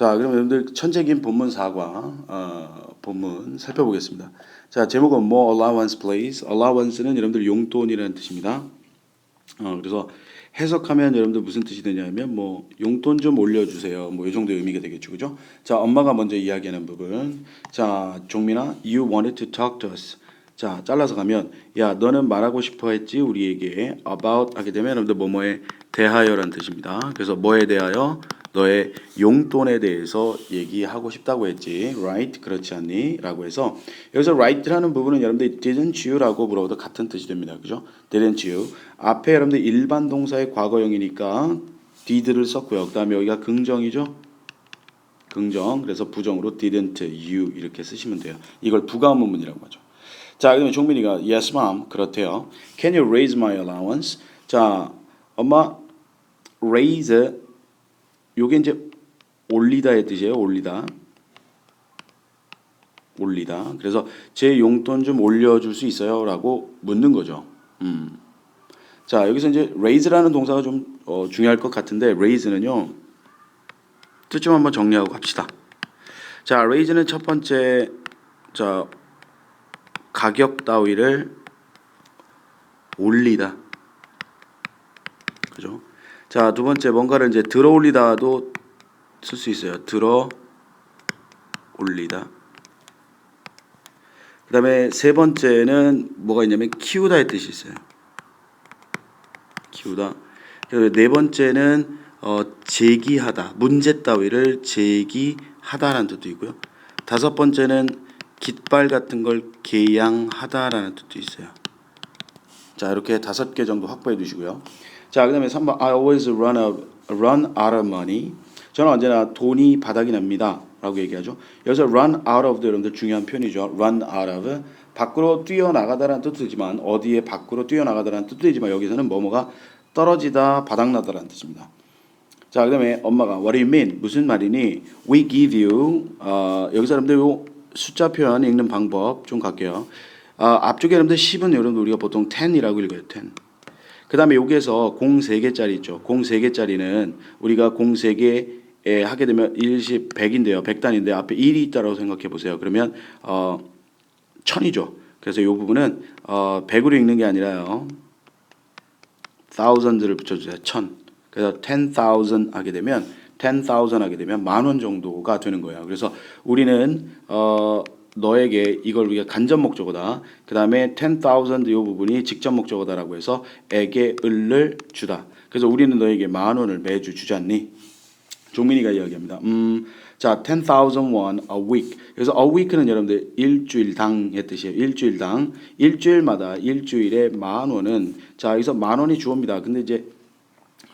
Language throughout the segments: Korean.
자, 그럼 여러분들 천재긴 본문 4과 어, 본문 살펴보겠습니다. 자, 제목은 more allowance please. allowance는 여러분들 용돈이라는 뜻입니다. 어, 그래서 해석하면 여러분들 무슨 뜻이 되냐면 뭐 용돈 좀 올려주세요. 뭐 이 정도 의미가 되겠죠, 그죠? 자, 엄마가 먼저 이야기하는 부분. 자, 종민아, you wanted to talk to us. 자, 잘라서 가면 야, 너는 말하고 싶어 했지 우리에게 about 하게 되면 여러분들 뭐뭐에 대하여라는 뜻입니다. 그래서 뭐에 대하여 너의 용돈에 대해서 얘기하고 싶다고 했지, right? 그렇지 않니? 라고 해서 여기서 right라는 부분은 여러분들 didn't you라고 물어도 같은 뜻이 됩니다. 그죠? didn't you 앞에 여러분들 일반 동사의 과거형이니까 did를 썼고요. 그 다음에 여기가 긍정이죠. 긍정. 그래서 부정으로 didn't you 이렇게 쓰시면 돼요. 이걸 부가문문이라고 하죠. 자, 그러면 종민이가 yes mom 그렇대요. Can you raise my allowance? 자, 엄마 raise 요게 이제 올리다의 뜻이에요. 올리다. 올리다. 그래서 제 용돈 좀 올려줄 수 있어요?라고 묻는 거죠. 음. 자 여기서 이제 raise라는 동사가 좀 어, 중요할 것 같은데 raise는요 뜻 좀 한번 정리하고 갑시다. 자 raise는 첫 번째 자 가격 따위를 올리다. 그죠? 자, 두 번째 뭔가를 이제 들어 올리다도 쓸 수 있어요. 들어 올리다. 그 다음에 세 번째는 뭐가 있냐면 키우다의 뜻이 있어요. 키우다. 네 번째는 어, 제기하다. 문제 따위를 제기하다라는 뜻도 있고요. 다섯 번째는 깃발 같은 걸 개양하다라는 뜻도 있어요. 자, 이렇게 다섯 개 정도 확보해 두시고요. 자, 그 다음에 3번 I always run out run out of money. 저는 언제나 돈이 바닥이 납니다. 라고 얘기하죠. 여기서 run out of 여러분들 중요한 표현이죠. run out of 밖으로 뛰어나가다라는 뜻이지만 어디에 밖으로 뛰어나가다라는 뜻도 있지만 여기서는 뭐뭐가 떨어지다 바닥나다라는 뜻입니다. 자, 그 다음에 엄마가 what do you mean? 무슨 말이니? We give you 어, 여기서 여러분들 요 숫자 표현 읽는 방법 좀 갈게요. 어, 앞쪽에 여러분들 10은 여러분들 우리가 보통 10이라고 읽어요. 10. 그 다음에 여기에서 공 3개짜리 있죠. 공 3개짜리는 우리가 공 3개 에 하게 되면 1십 100인데요. 100단인데 앞에 1이 있다고 생각해 보세요. 그러면 어, 1000이죠. 그래서 이 부분은 어, 100으로 읽는 게 아니라요. thousand를 붙여 주세요. 1000. 그래서 10,000 하게 되면 10,000 하게 되면 만 원 정도가 되는 거예요. 그래서 우리는 어, 너에게 이걸 우리가 간접 목적어다. 그 다음에 10,000 이 부분이 직접 목적어다라고 해서 에게 을을 주다. 그래서 우리는 너에게 만 원을 매주 주지 않니? 종민이가 이야기합니다. 음, 자, 10,000 won a week. 그래서 a week는 여러분들 일주일당의 뜻이에요. 일주일당. 일주일마다 일주일에 만 원은 자, 여기서 만 원이 주어입니다. 근데 이제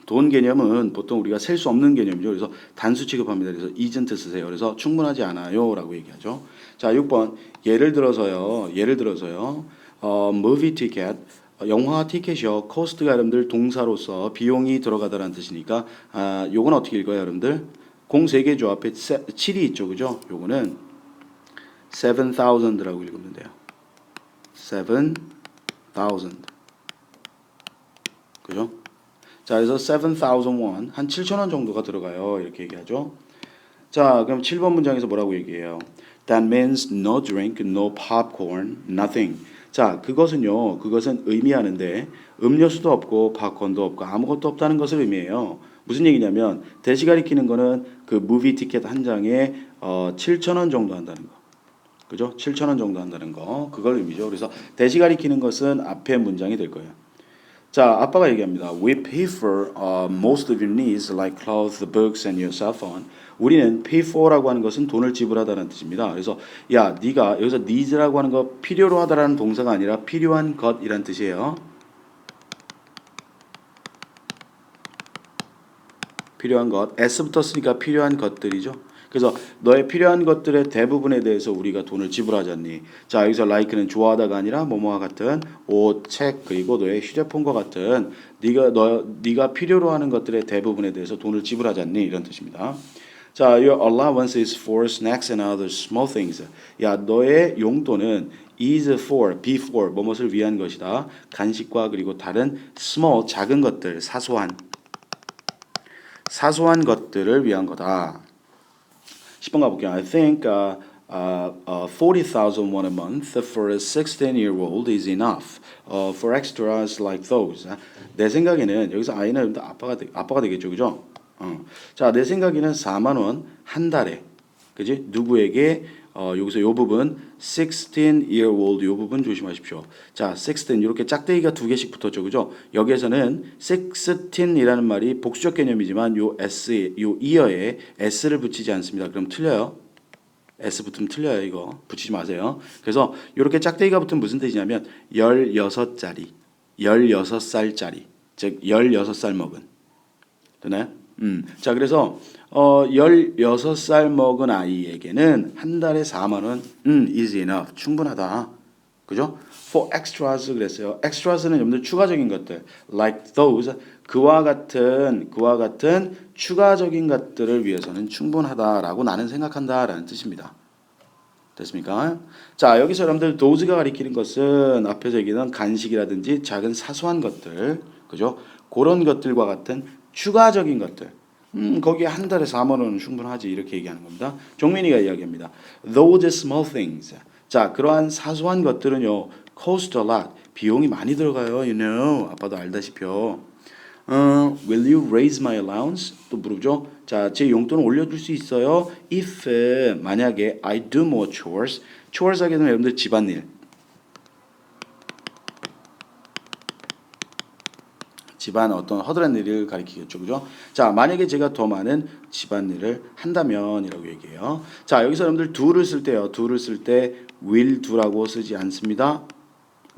돈 개념은 보통 우리가 셀 수 없는 개념이죠. 그래서 단수 취급합니다. 그래서 isn't 쓰세요. 그래서 충분하지 않아요라고 얘기하죠. 자, 6번 예를 들어서요. 예를 들어서요. 어, movie ticket 어, 영화 티켓이요. 코스트가 여러분들 동사로서 비용이 들어가다라는 뜻이니까 아, 요건 어떻게 읽어요, 여러분들? 공 세 개죠. 앞에 7이 있죠. 그죠? 요거는 7,000라고 읽으면 돼요. 7,000. 그죠? 자, 그래서 7,000 won, 한 7,000원 정도가 들어가요. 이렇게 얘기하죠. 자, 그럼 7번 문장에서 뭐라고 얘기해요? That means no drink, no popcorn, nothing. 자, 그것은요, 그것은 의미하는데 음료수도 없고 팝콘도 없고 아무것도 없다는 것을 의미해요. 무슨 얘기냐면 대시 가리키는 거는 그 무비 티켓 한 장에 어, 7,000원 정도 한다는 거. 그죠? 7,000원 정도 한다는 거. 그걸 의미죠. 그래서 대시 가리키는 것은 앞에 문장이 될 거예요. 자, 아빠가 얘기합니다. We pay for uh, most of your needs like clothes, books, and your cell phone. 우리는 pay for라고 하는 것은 돈을 지불하다는 뜻입니다. 그래서 야, 네가 여기서 needs라고 하는 거 필요로 하다라는 동사가 아니라 필요한 것이란 뜻이에요. 필요한 것. s부터 쓰니까 필요한 것들이죠. 그래서 너의 필요한 것들의 대부분에 대해서 우리가 돈을 지불하잖니. 자 여기서 like는 좋아하다가 아니라 뭐뭐와 같은 옷, 책 그리고 너의 휴대폰과 같은 네가 너 네가 필요로 하는 것들의 대부분에 대해서 돈을 지불하잖니 이런 뜻입니다. 자, your allowance is for snacks and other small things. 야, 너의 용돈은 is for, be for, 뭐뭇을 위한 것이다. 간식과 그리고 다른 small, 작은 것들, 사소한, 사소한 것들을 위한 거다. 10번 가볼게요. I think uh, uh, uh, 40,000 won a month for a 16-year-old is enough uh, for extras like those. 내 생각에는 여기서 아이는 아빠가 되, 아빠가 되겠죠, 그죠? 어. 자, 내 생각에는 4만 원 한 달에, 그지? 누구에게 어, 여기서 요 부분 16-year old 요 부분 조심하십시오. 자, 16 이렇게 짝대기가 두 개씩 붙었죠, 그죠? 여기에서는 16이라는 말이 복수적 개념이지만 요 s 요 이어에 s를 붙이지 않습니다. 그럼 틀려요. S 붙으면 틀려요, 이거. 붙이지 마세요. 그래서 이렇게 짝대기가 붙으면 무슨 뜻이냐면 16짜리, 16살짜리, 즉 16살 먹은. 되나요? 음. 자, 그래서 어 16살 먹은 아이에게는 한 달에 4만 원 음, is enough. 충분하다. 그죠? For extras 그랬어요. extras는 여러분들 추가적인 것들 like those 그와 같은 그와 같은 추가적인 것들을 위해서는 충분하다라고 나는 생각한다라는 뜻입니다. 됐습니까? 자, 여기서 여러분들 도즈가 가리키는 것은 앞에서 얘기한 간식이라든지 작은 사소한 것들, 그죠? 그런 것들과 같은 추가적인 것들. 음, 거기에 한 달에 4만 원은 충분하지 이렇게 얘기하는 겁니다. 종민이가 이야기합니다. Those small things. 자, 그러한 사소한 것들은요, cost a lot. 비용이 많이 들어가요. You know. 아빠도 알다시피요. 어, will you raise my allowance? 또 물어보죠. 자, 제 용돈을 올려줄 수 있어요. If 만약에 I do more chores, chores 하게 되면 여러분들 집안일. 집안 어떤 허드렛 일을 가리키겠죠, 그죠? 자, 만약에 제가 더 많은 집안일을 한다면이라고 얘기해요. 자, 여기서 여러분들 do를 쓸 때요, do를 쓸 때 will do라고 쓰지 않습니다.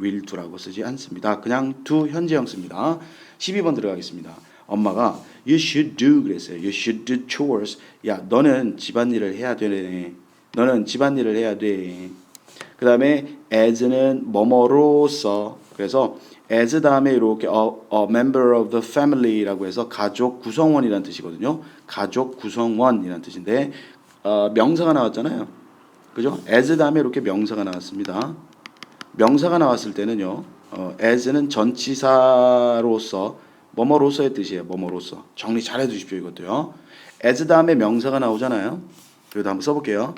will do라고 쓰지 않습니다. 그냥 do 현재형 씁니다. 12번 들어가겠습니다. 엄마가 you should do 그랬어요. you should do chores. 야, 너는 집안일을 해야 되네. 너는 집안일을 해야 돼. 그 다음에 as는 뭐뭐로서 그래서 as 다음에 이렇게 a, a member of the family라고 해서 가족 구성원이라는 뜻이거든요. 가족 구성원이라는 뜻인데 어, 명사가 나왔잖아요. 그죠? as 다음에 이렇게 명사가 나왔습니다. 명사가 나왔을 때는요. 어, as는 전치사로서 뭐뭐로서의 뜻이에요. 뭐뭐로서. 정리 잘 해두십시오. 이것도요. as 다음에 명사가 나오잖아요. 그래도 한번 써볼게요.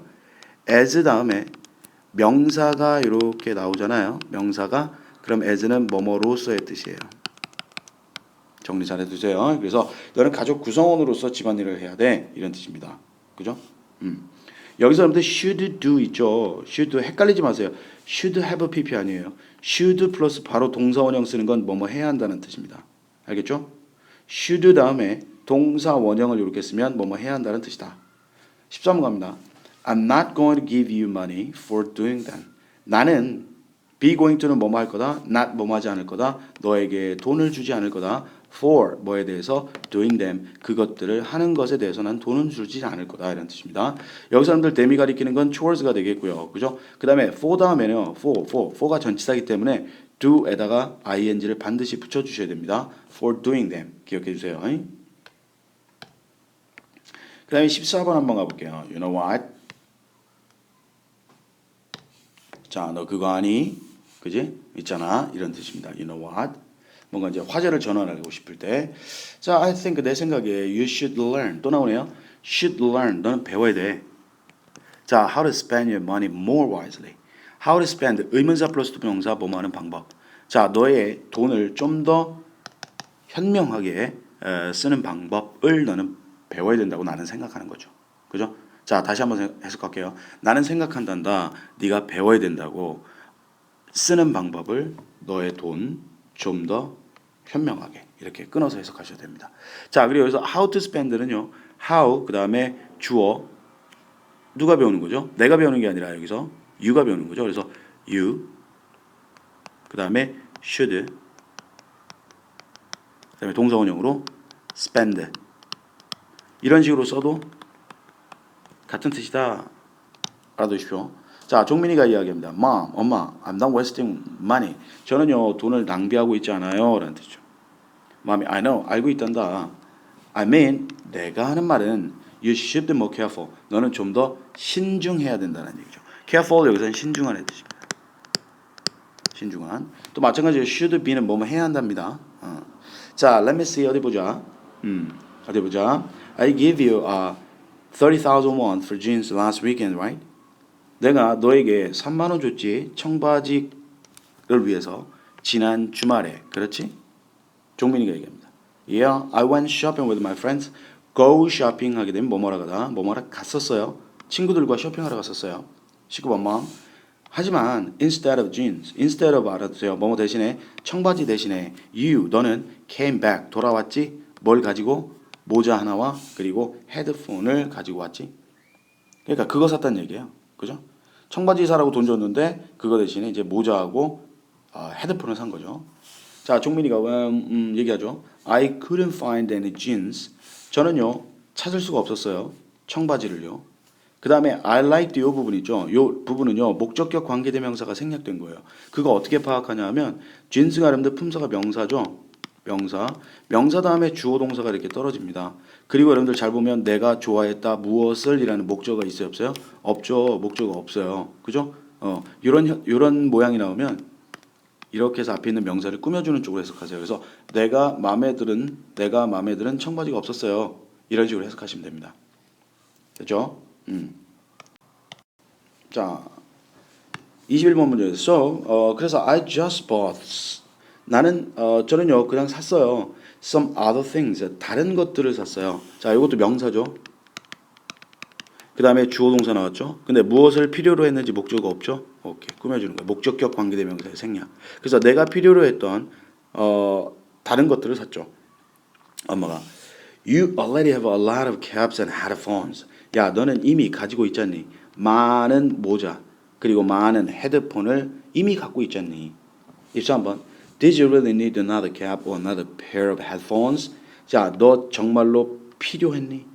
as 다음에 명사가 이렇게 나오잖아요. 명사가 그럼 as는 뭐뭐로서의 뜻이에요. 정리 잘 해두세요. 그래서 너는 가족 구성원으로서 집안일을 해야 돼 이런 뜻입니다. 그죠? 음. 여기서 여러분들 should do 있죠. should 헷갈리지 마세요. should have pp 아니에요. should 플러스 바로 동사 원형 쓰는 건 뭐뭐 해야 한다는 뜻입니다. 알겠죠? should 다음에 동사 원형을 이렇게 쓰면 뭐뭐 해야 한다는 뜻이다. 13번 갑니다. I'm not going to give you money for doing that. 나는 be going to는 뭐뭐 할 거다. not 뭐뭐 하지 않을 거다. 너에게 돈을 주지 않을 거다. for 뭐에 대해서 doing them 그것들을 하는 것에 대해서 난 돈은 주지 않을 거다 이런 뜻입니다. 여기 사람들 데미 가리키는 건 chores가 되겠고요. 그죠? 그다음에 for 다음에는요. for for for가 전치사기 때문에 do에다가 ing를 반드시 붙여 주셔야 됩니다. for doing them 기억해 주세요. 그다음에 14번 한번 가 볼게요. You know what? 자, 너 그거 아니? 그지? 있잖아. 이런 뜻입니다. You know what? 뭔가 이제 화제를 전환하고 싶을 때. 자, I think 내 생각에 you should learn. 또 나오네요. should learn. 너는 배워야 돼. 자, how to spend your money more wisely. how to spend 의문사 플러스 동사 뭐뭐하는 방법. 자, 너의 돈을 좀 더 현명하게 에, 쓰는 방법을 너는 배워야 된다고 나는 생각하는 거죠. 그죠? 자, 다시 한번 해석할게요. 나는 생각한단다. 네가 배워야 된다고 쓰는 방법을 너의 돈 좀 더 현명하게 이렇게 끊어서 해석하셔야 됩니다. 자, 그리고 여기서 how to spend는요. how 그다음에 주어 누가 배우는 거죠? 내가 배우는 게 아니라 여기서 you가 배우는 거죠. 그래서 you 그다음에 should 그다음에 동사원형으로 spend 이런 식으로 써도 같은 뜻이다. 알아두십시오. 자, 종민이가 이야기합니다. Mom, 엄마, I'm not wasting money. 저는요 돈을 낭비하고 있지 않아요. 라는 뜻이죠. Mommy, I know, 알고 있단다. I mean, 내가 하는 말은 you should be more careful. 너는 좀 더 신중해야 된다는 얘기죠. Careful 여기서는 신중한의 뜻입니다. 신중한. 또 마찬가지로 should be는 뭐뭐 해야 한답니다. 어. 자, let me see 어디 보자. 음, 어디 보자. I give you a 30,000 won for jeans last weekend, right? 내가 너에게 3만 원 줬지 청바지를 위해서 지난 주말에 그렇지? 종민이가 얘기합니다. Yeah, I went shopping with my friends. Go shopping 하게 되면 뭐뭐라 가다 뭐뭐라 갔었어요. 친구들과 쇼핑하러 갔었어요. 19번 번. 하지만 instead of jeans, instead of 알아두세요. 뭐뭐 대신에 청바지 대신에 you 너는 came back 돌아왔지. 뭘 가지고 모자 하나와 그리고 헤드폰을 가지고 왔지. 그러니까 그거 샀다는 얘기예요. 그죠? 청바지 사라고 돈 줬는데 그거 대신에 이제 모자하고 어, 헤드폰을 산 거죠. 자, 종민이가 음, 음, 얘기하죠. I couldn't find any jeans. 저는요 찾을 수가 없었어요. 청바지를요. 그 다음에 I liked 요 부분 있죠. 요 부분은요 목적격 관계대명사가 생략된 거예요. 그거 어떻게 파악하냐면 jeans가 여러분들 품사가 명사죠. 명사. 명사 다음에 주어 동사가 이렇게 떨어집니다. 그리고 여러분들 잘 보면 내가 좋아했다 무엇을 이라는 목적어가 있어요 없어요? 없죠. 목적어 없어요. 그죠? 어 현- 이런 모양이 나오면 이렇게 해서 앞에 있는 명사를 꾸며주는 쪽으로 해석하세요. 그래서 내가 마음에 들은 내가 마음에 들은 청바지가 없었어요. 이런 식으로 해석하시면 됩니다. 됐죠? 음. 자, 21번 문제. So, 어, 그래서 I just bought. 나는 어, 저는요 그냥 샀어요. Some other things. 다른 것들을 샀어요. 자, 이것도 명사죠. 그 다음에 주어 동사 나왔죠. 근데 무엇을 필요로 했는지 목적어 없죠. 오케이 꾸며주는 거야. 목적격 관계대명사의 생략. 그래서 내가 필요로 했던 어, 다른 것들을 샀죠. 엄마가 You already have a lot of caps and headphones. 야, 너는 이미 가지고 있잖니. 많은 모자 그리고 많은 헤드폰을 이미 갖고 있잖니. 23번. Did you really need another cap or another pair of headphones? 자, 너 정말로 필요했니?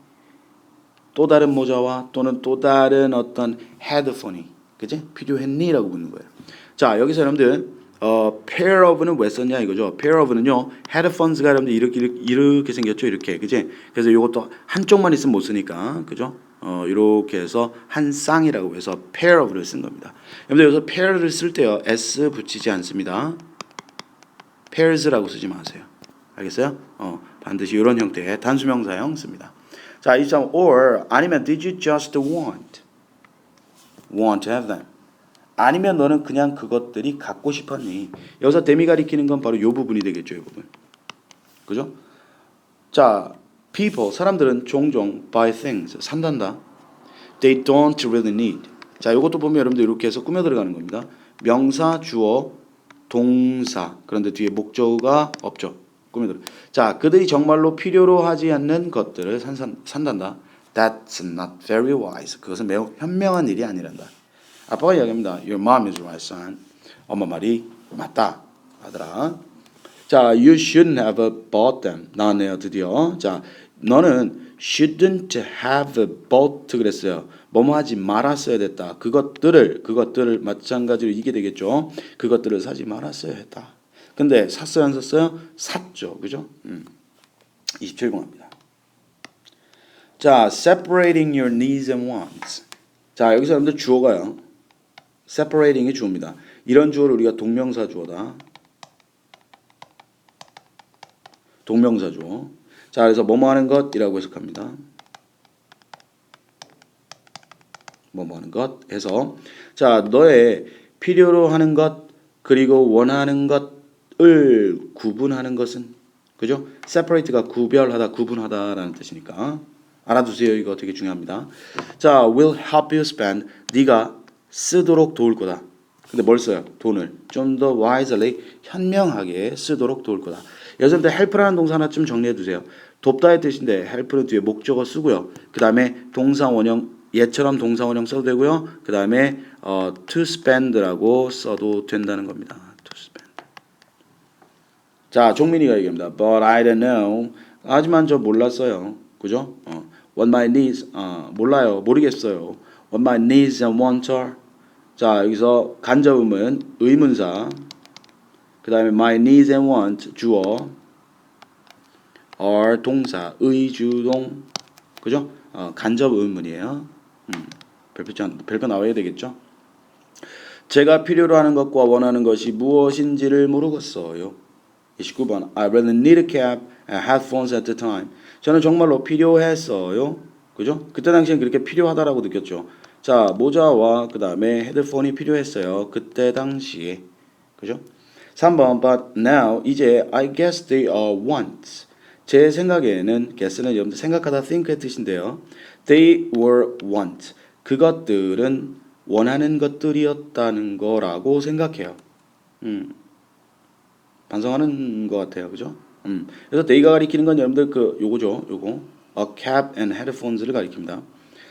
또 다른 모자와 또는 또 다른 어떤 헤드폰이 그지 필요했니라고 묻는 거예요. 자 여기서 여러분들 어, pair of는 왜 썼냐 이거죠. pair of는요 headphones가 여러분들 이렇게 이렇게, 생겼죠 이렇게 그지. 그래서 이것도 한쪽만 있으면 못 쓰니까 그죠. 어, 이렇게 해서 한 쌍이라고 해서 pair of를 쓴 겁니다. 여러분들 여기서 pair를 쓸 때요 s 붙이지 않습니다. Pairs라고 쓰지 마세요. 알겠어요? 어, 반드시 이런 형태의 단수명사형 씁니다. 자, 2점 or 아니면 did you just want want to have them? 아니면 너는 그냥 그것들이 갖고 싶었니? 여기서 데미 가리키는 건 바로 이 부분이 되겠죠, 이 부분. 그죠? 자, people 사람들은 종종 buy things 산단다. They don't really need. 자, 이것도 보면 여러분들 이렇게 해서 꾸며 들어가는 겁니다. 명사, 주어, 동사. 그런데 뒤에 목적어가 없죠. 꾸며 들어. 자, 그들이 정말로 필요로 하지 않는 것들을 산, 산, 산단다. That's not very wise. 그것은 매우 현명한 일이 아니란다. 아빠가 이야기합니다. Your mom is right, son. 엄마 말이 맞다, 아들아. 자, you shouldn't have bought them. 나왔네요, 드디어. 자, 너는 shouldn't have bought 그랬어요. 뭐뭐 하지 말았어야 됐다. 그것들을 그것들을 마찬가지로 이게 되겠죠. 그것들을 사지 말았어야 했다. 근데 샀어요, 안 샀어요? 샀죠, 그죠? 음. 27번 합니다. 자, separating your needs and wants. 자, 여기서 여러분들 주어가요. separating이 주어입니다. 이런 주어를 우리가 동명사 주어다. 동명사 주어. 자, 그래서 뭐뭐 하는 것이라고 해석합니다. 뭐뭐 하는 것 해서 자, 너의 필요로 하는 것 그리고 원하는 것을 구분하는 것은 그죠? separate가 구별하다, 구분하다라는 뜻이니까 알아두세요. 이거 되게 중요합니다. 자, will help you spend 네가 쓰도록 도울 거다. 근데 뭘 써요? 돈을 좀 더 wisely 현명하게 쓰도록 도울 거다. 여기서 help라는 동사 하나 좀 정리해 두세요. 돕다의 뜻인데 help는 뒤에 목적어 쓰고요. 그 다음에 동사 원형 얘처럼 동사 원형 써도 되고요. 그 다음에 어, to spend라고 써도 된다는 겁니다. to spend. 자, 종민이가 얘기합니다. But I don't know. 하지만 저 몰랐어요. 그죠? 어. What my needs, 어, 몰라요. 모르겠어요. What my needs and wants are. 자, 여기서 간접음은 의문사. 그 다음에 my needs and wants 주어. are 동사 의주동. 그죠? 어, 간접 의문이에요. 음, 별표, 짠- 별표 나와야 되겠죠? 제가 필요로 하는 것과 원하는 것이 무엇인지를 모르겠어요. 29번 I really need a cap and headphones at the time. 저는 정말로 필요했어요. 그죠? 그때 당시엔 그렇게 필요하다라고 느꼈죠. 자, 모자와 그 다음에 헤드폰이 필요했어요. 그때 당시에. 그죠? 3번, but now, 이제, I guess they are wants. 제 생각에는, guess는 여러분들 생각하다 think의 뜻인데요. They were want. 그것들은 원하는 것들이었다는 거라고 생각해요. 음. 반성하는 것 같아요. 그죠? 음. 그래서 they가 가리키는 건 여러분들 그 요거죠. 요거. a cap and headphones를 가리킵니다.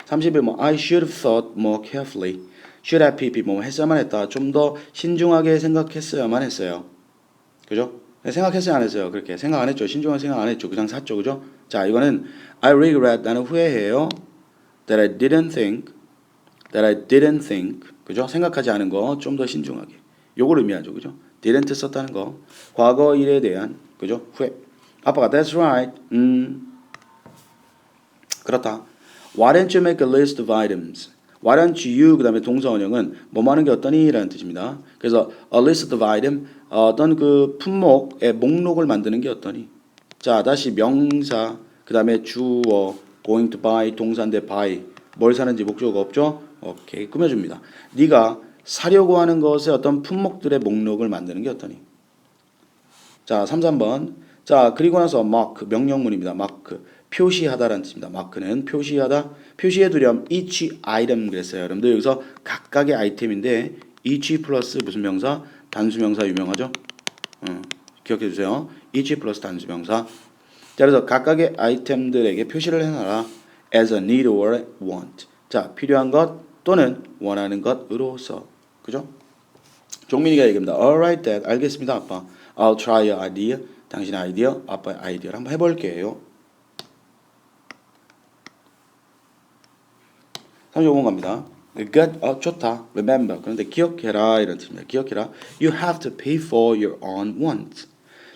30일 뭐 I should have thought more carefully. Should have 뭐 했어야만 했다. 좀 더 신중하게 생각했어야만 했어요. 그죠? 생각했어요 안 했어요? 그렇게 생각 안 했죠. 신중하게 생각 안 했죠. 그냥 샀죠. 그죠? 자, 이거는 I regret 나는 후회해요. that I didn't think that I didn't think 그죠? 생각하지 않은 거 좀 더 신중하게. 요걸 의미하죠. 그죠? didn't 썼다는 거. 과거 일에 대한 그죠? 후회. 아빠가 that's right. 음. 그렇다. Why don't you make a list of items? Why don't you 그다음에 동사 원형은 뭐 하는 게 어떠니라는 뜻입니다. 그래서 a list of item 어떤 그 품목의 목록을 만드는 게 어떠니? 자 다시 명사 그다음에 주어 going to buy 동사인데 buy 뭘 사는지 목적어가 없죠? 오케이 꾸며줍니다. 네가 사려고 하는 것의 어떤 품목들의 목록을 만드는 게 어떠니? 자 3, 3번 자 그리고 나서 mark 명령문입니다. mark 표시하다라는 뜻입니다. 마크는 표시하다, 표시해 두렴 each item 그랬어요. 여러분들 여기서 각각의 아이템인데 each 플러스 무슨 명사? 단수명사 유명하죠? 어, 기억해 주세요. each 플러스 단수명사. 자, 그래서 각각의 아이템들에게 표시를 해놔라. as a need or want. 자, 필요한 것 또는 원하는 것으로서. 그죠? 종민이가 얘기합니다. Alright, Dad. 알겠습니다, 아빠. I'll try your idea. 당신의 아이디어, 아빠의 아이디어를 한번 해볼게요. 35번 갑니다. Good, 어, 좋다. Remember. 그런데 기억해라 이런 뜻입니다. 기억해라. You have to pay for your own wants.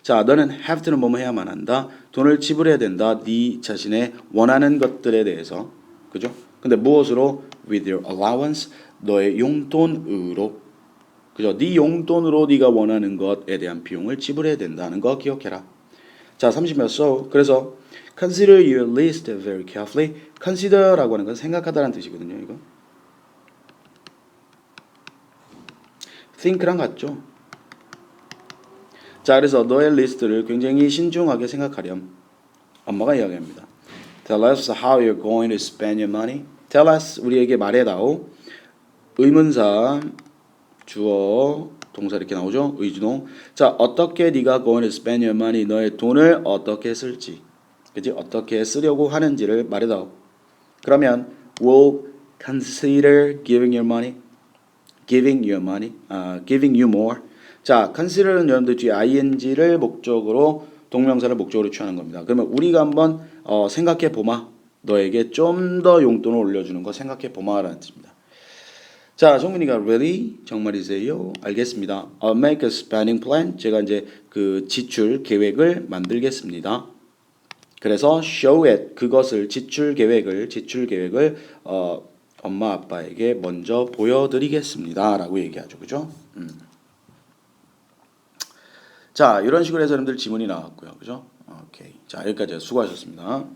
자, 너는 have to는 뭐뭐 해야만 한다. 돈을 지불해야 된다. 네 자신의 원하는 것들에 대해서. 그죠? 근데 무엇으로? With your allowance. 너의 용돈으로. 그죠? 네 용돈으로 네가 원하는 것에 대한 비용을 지불해야 된다는 거 기억해라. 자, 30몇 so. 그래서 consider your list very carefully. Consider라고 하는 건 생각하다라는 뜻이거든요, 이거. think랑 같죠. 자, 그래서 너의 리스트를 굉장히 신중하게 생각하렴. 엄마가 이야기합니다. Tell us how you're going to spend your money. Tell us 우리에게 말해다오. 의문사 주어 동사 이렇게 나오죠. 의주동. 자, 어떻게 네가 going to spend your money 너의 돈을 어떻게 쓸지. 그지? 어떻게 쓰려고 하는지를 말해다오. 그러면 will consider giving your money, giving your money, uh, giving you more. 자, consider는 여러분들 뒤에 ing를 목적으로 동명사를 목적으로 취하는 겁니다. 그러면 우리가 한번 어, 생각해 보마. 너에게 좀 더 용돈을 올려주는 거 생각해 보마라는 뜻입니다. 자, 정민이가 really 정말이세요? 알겠습니다. I'll make a spending plan. 제가 이제 그 지출 계획을 만들겠습니다. 그래서 show it 그것을 지출 계획을 지출 계획을 어, 엄마 아빠에게 먼저 보여드리겠습니다라고 얘기하죠, 그죠? 음. 자 이런 식으로 해서 여러분들 지문이 나왔고요, 그죠? 오케이 자 여기까지 수고하셨습니다.